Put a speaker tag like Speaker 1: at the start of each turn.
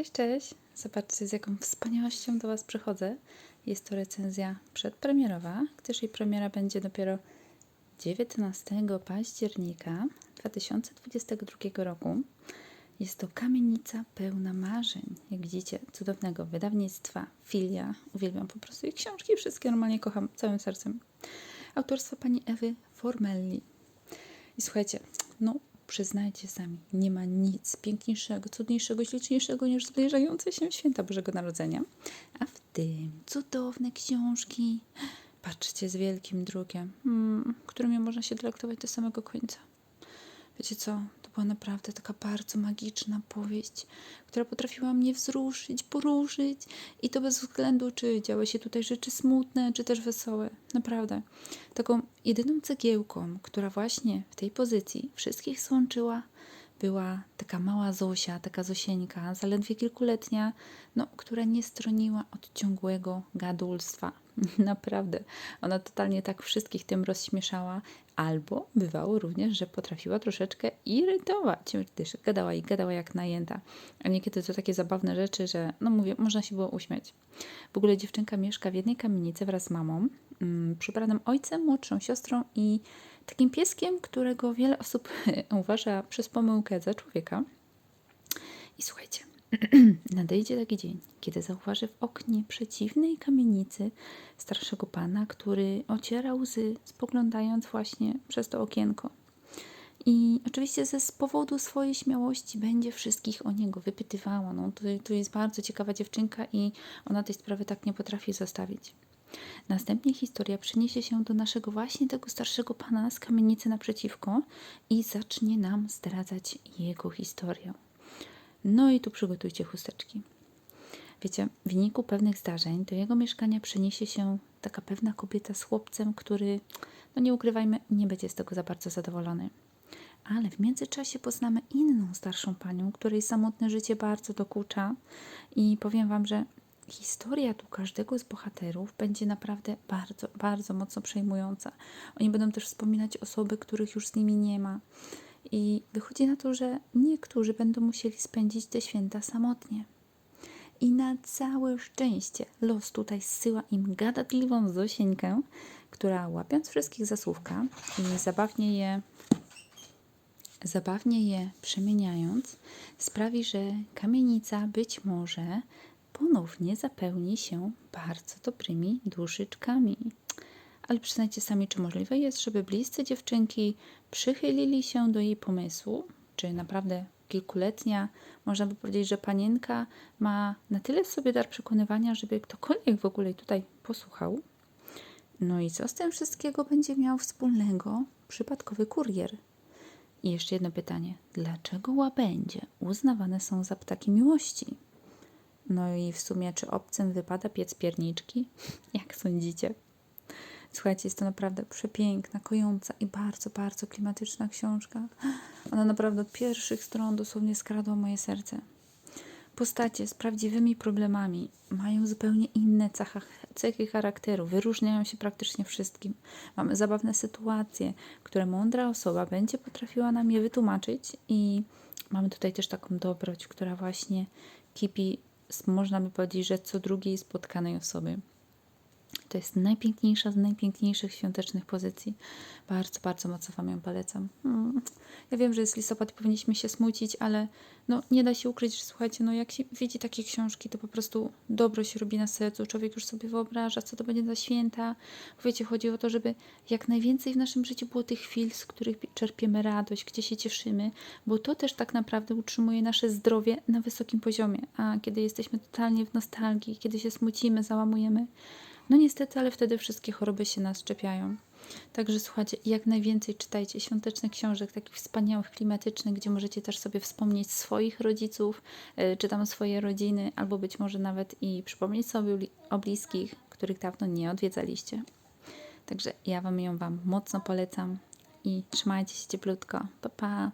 Speaker 1: Cześć, cześć! Zobaczcie, z jaką wspaniałością do Was przychodzę. Jest to recenzja przedpremierowa, gdyż jej premiera będzie dopiero 19 października 2022 roku. Jest to kamienica pełna marzeń. Jak widzicie, cudownego wydawnictwa, filia. Uwielbiam po prostu ich książki, wszystkie normalnie kocham całym sercem. Autorstwa pani Ewy Formelli. I słuchajcie, no przyznajcie sami, nie ma nic piękniejszego, cudniejszego, śliczniejszego niż zbliżające się święta Bożego Narodzenia. A w tym cudowne książki. Patrzcie z wielkim drukiem, mm, którymi można się delektować do samego końca. Wiecie co? To była naprawdę taka bardzo magiczna powieść, która potrafiła mnie wzruszyć, poruszyć i to bez względu, czy działy się tutaj rzeczy smutne, czy też wesołe. Naprawdę. Taką jedyną cegiełką, która właśnie w tej pozycji wszystkich złączyła, była taka mała Zosia, taka Zosieńka, zaledwie kilkuletnia, no, która nie stroniła od ciągłego gadulstwa. Naprawdę. Ona totalnie tak wszystkich tym rozśmieszała, albo bywało również, że potrafiła troszeczkę irytować, gdyż gadała i gadała jak najęta. A niekiedy to takie zabawne rzeczy, że, no mówię, można się było uśmiać. W ogóle dziewczynka mieszka w jednej kamienicy wraz z mamą, mm, przybranym ojcem, młodszą siostrą i takim pieskiem, którego wiele osób uważa przez pomyłkę za człowieka. I słuchajcie, nadejdzie taki dzień, kiedy zauważy w oknie przeciwnej kamienicy starszego pana, który ociera łzy, spoglądając właśnie przez to okienko. I oczywiście ze z powodu swojej śmiałości będzie wszystkich o niego wypytywała. No, to, to jest bardzo ciekawa dziewczynka i ona tej sprawy tak nie potrafi zostawić. Następnie historia przeniesie się do naszego właśnie tego starszego pana z kamienicy naprzeciwko i zacznie nam zdradzać jego historię. No i tu przygotujcie chusteczki. Wiecie, w wyniku pewnych zdarzeń do jego mieszkania przeniesie się taka pewna kobieta z chłopcem, który, no nie ukrywajmy, nie będzie z tego za bardzo zadowolony. Ale w międzyczasie poznamy inną starszą panią, której samotne życie bardzo dokucza i powiem Wam, że historia tu każdego z bohaterów będzie naprawdę bardzo, bardzo mocno przejmująca. Oni będą też wspominać osoby, których już z nimi nie ma. I wychodzi na to, że niektórzy będą musieli spędzić te święta samotnie. I na całe szczęście los tutaj zsyła im gadatliwą Zosieńkę, która łapiąc wszystkich za słówka i zabawnie je, zabawnie je przemieniając, sprawi, że kamienica być może ponownie zapełni się bardzo dobrymi duszyczkami. Ale przyznajcie sami, czy możliwe jest, żeby bliscy dziewczynki przychylili się do jej pomysłu? Czy naprawdę kilkuletnia, można by powiedzieć, że panienka ma na tyle w sobie dar przekonywania, żeby ktokolwiek w ogóle tutaj posłuchał? No i co z tym wszystkiego będzie miał wspólnego przypadkowy kurier? I jeszcze jedno pytanie. Dlaczego łabędzie uznawane są za ptaki miłości? No i w sumie, czy obcym wypada piec pierniczki? Jak sądzicie? Słuchajcie, jest to naprawdę przepiękna, kojąca i bardzo, bardzo klimatyczna książka. Ona naprawdę od pierwszych stron dosłownie skradła moje serce. Postacie z prawdziwymi problemami mają zupełnie inne cechy charakteru, wyróżniają się praktycznie wszystkim. Mamy zabawne sytuacje, które mądra osoba będzie potrafiła nam je wytłumaczyć, i mamy tutaj też taką dobroć, która właśnie kipi, można by powiedzieć, że co drugiej spotkanej osoby. To jest najpiękniejsza z najpiękniejszych świątecznych pozycji. Bardzo, bardzo mocno Wam ją polecam. Hmm. Ja wiem, że jest listopad powinniśmy się smucić, ale no, nie da się ukryć, że słuchajcie, no, jak się widzi takie książki, to po prostu dobro się robi na sercu. Człowiek już sobie wyobraża, co to będzie za święta. Wiecie, chodzi o to, żeby jak najwięcej w naszym życiu było tych chwil, z których czerpiemy radość, gdzie się cieszymy, bo to też tak naprawdę utrzymuje nasze zdrowie na wysokim poziomie. A kiedy jesteśmy totalnie w nostalgii, kiedy się smucimy, załamujemy, no niestety, ale wtedy wszystkie choroby się nas czepiają. Także słuchajcie, jak najwięcej czytajcie świątecznych książek, takich wspaniałych, klimatycznych, gdzie możecie też sobie wspomnieć swoich rodziców, yy, czy tam swoje rodziny, albo być może nawet i przypomnieć sobie o bliskich, których dawno nie odwiedzaliście. Także ja Wam ją Wam mocno polecam i trzymajcie się cieplutko. Pa, pa!